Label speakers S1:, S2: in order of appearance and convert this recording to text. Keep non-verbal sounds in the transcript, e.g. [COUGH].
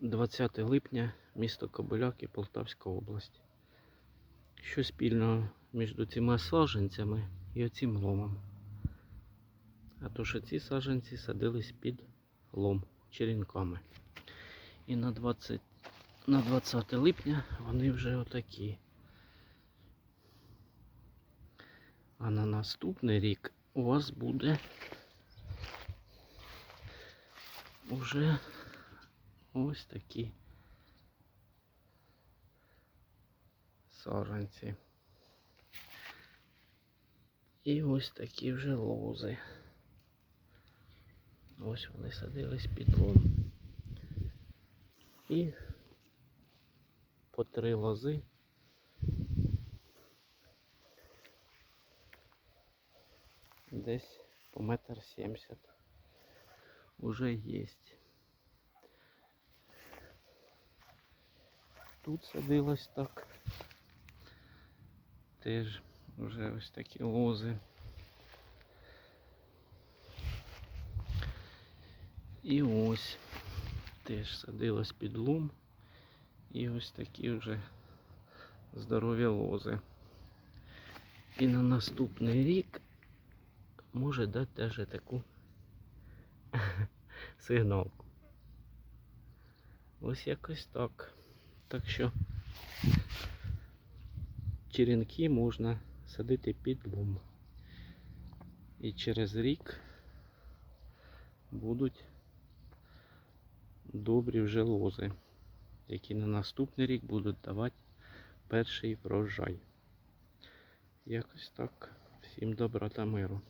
S1: 20 липня, місто Кобиляки, Полтавська область. Що спільного між цими саджанцями і оцим ломом? А то, що ці саджанці садились під лом черенками. І на 20, на 20 липня вони вже отакі. А на наступний рік у вас буде уже ось такі саджанці. І ось такі вже лози. Ось вони садились під лом. І по три лози. Десь по метр сімдесят уже есть. Тут садилось так. Теж вже ось такі лози. І ось теж садилось під лум. І ось такі вже здорові лози. І на наступний рік може дати даже таку [LAUGHS] сигналку. Ось якось так. Так що черенки можна садити під лум. І через рік будуть добрі вже лози, які на наступний рік будуть давати перший врожай. Якось так. Всім добра та миру.